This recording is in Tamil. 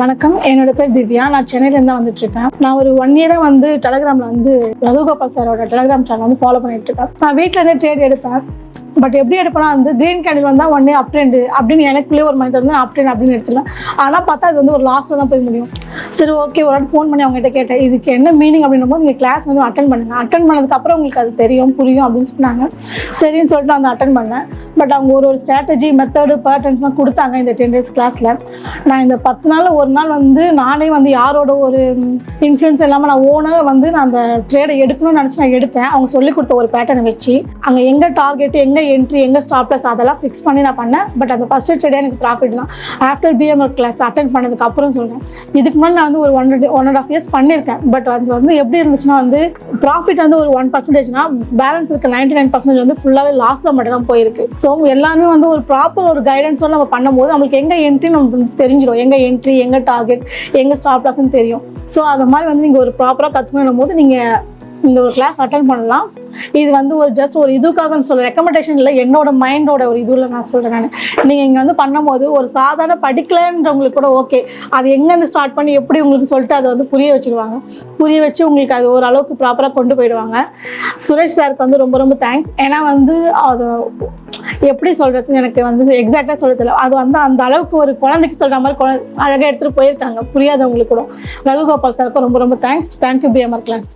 வணக்கம். என்னோட பேர் திவ்யா. நான் சென்னையிலேருந்து தான் வந்துட்டு இருக்கேன் நான் ஒரு ஒன் இயராக வந்து டெலகிராமில் வந்து ரகுகோபால் சாரோட டெலகிராம் சேனல் வந்து ஃபாலோ பண்ணிட்டு இருக்கேன் நான் வீட்டில் இருந்தே ட்ரேட் எடுப்பேன். பட் எப்படி எடுப்பேனா வந்து கிரீன் கேண்டில் வந்தால் ஒன்னே அப் ட்ரெண்டு அப்படின்னு எனக்குள்ளேயே ஒரு மைண்ட் வந்து அப் அப்படின்னு எடுத்துக்கலாம் ஆனால் பார்த்தா அது வந்து ஒரு லாஸ்ட்டில் தான் போய் முடியும். சரி ஓகே ஒரு வாட்டி ஃபோன் பண்ணி அவங்ககிட்ட கேட்டேன் இதுக்கு என்ன மீனிங் அப்படின்னும் போது நீங்கள் கிளாஸ் வந்து அட்டன் பண்ணுங்கள் அட்டன் பண்ணதுக்கப்புறம் உங்களுக்கு அது தெரியும் புரியும் அப்படின்னு சொன்னாங்க. சரின்னு சொல்லிட்டு அந்த அட்டன் பண்ணேன். பட் அவங்க ஒரு ஒரு ஸ்ட்ராட்டஜி மெத்தடு பேட்டர்ன்ஸ்லாம் கொடுத்தாங்க இந்த டென் டேஸ் கிளாஸில் நான் இந்த பத்து நாள் ஒரு நாள் வந்து நானே வந்து யாரோட ஒரு இன்ஃப்ளூயன்ஸ் இல்லாமல் நான் ஓனாக வந்து நான் அந்த ட்ரேடை எடுக்கணும்னு நினச்சி நான் எடுத்தேன். அவங்க சொல்லி கொடுத்த ஒரு பேட்டர்னை வச்சு அங்கே எங்கே டார்கெட் எங்கே என்ட்ரி எங்கே ஸ்டாப்லஸ் அதெல்லாம் ஃபிக்ஸ் பண்ணி நான் பண்ணேன். பட் அந்த ஃபஸ்ட்டு ட்ரேடே எனக்கு ப்ராஃபிட் தான். ஆஃப்டர் பிஎம்ஆர் கிளாஸ் அட்டன் பண்ணதுக்கு அப்புறம் சொல்கிறேன் இதுக்கு முன்னாடி நான் வந்து ஒரு one one and half years பண்ணியிருக்கேன் பட் அது வந்து எப்படி இருந்துச்சுன்னா வந்து ப்ராஃபிட் வந்து ஒரு ஒன் பர்சன்டேஜ்னா பேலன்ஸ் இருக்க நைன்டி நைன் பர்சன்டேஜ் வந்து ஃபுல்லாகவே லாஸில் மட்டும் தான் போயிருக்கு. ஸோ எல்லாமே வந்து ஒரு ப்ராப்பர் ஒரு கைடன்ஸோட நம்ம பண்ணும்போது நம்மளுக்கு எங்கே என்ட்ரி நமக்கு வந்து தெரிஞ்சிடும். எங்கே என்ட்ரி எங்கே டார்கெட் எங்கே ஸ்டாப் லாஸ்ன்னு தெரியும். ஸோ அது மாதிரி வந்து நீங்கள் ஒரு ப்ராப்பராக கற்றுக்கணும் போது நீங்கள் இந்த ஒரு கிளாஸ் அட்டன் பண்ணலாம். இது வந்து ஒரு ஜஸ்ட் ஒரு இதுக்காகன்னு சொல்ல ரெக்கமெண்டேஷன் இல்லை என்னோட மைண்டோட ஒரு இதுவில் நான் சொல்கிறேன் நான். நீங்கள் இங்கே வந்து பண்ணும்போது ஒரு சாதாரண படிக்கலன்றவங்களுக்கு கூட ஓகே அது எங்கேருந்து ஸ்டார்ட் பண்ணி எப்படி உங்களுக்கு சொல்லிட்டு அதை வந்து புரிய வச்சுருவாங்க. புரிய வச்சு உங்களுக்கு அது ஓரளவுக்கு ப்ராப்பராக கொண்டு போயிடுவாங்க. சுரேஷ் சாருக்கு வந்து ரொம்ப ரொம்ப தேங்க்ஸ் ஏன்னா வந்து அது எப்படி சொல்கிறது எனக்கு வந்து எக்ஸாக்டாக சொல்ல தெரியல அது வந்து அந்த அளவுக்கு ஒரு குழந்தைக்கு சொல்கிற மாதிரி குழந்தை அழகாக எடுத்துகிட்டு போயிருக்காங்க. புரியாதவங்களுக்கு கூட. ரகுகோபால் சாருக்கும் ரொம்ப ரொம்ப தேங்க்ஸ் தேங்க்யூ பிஎம்ஆர் கிளாஸ்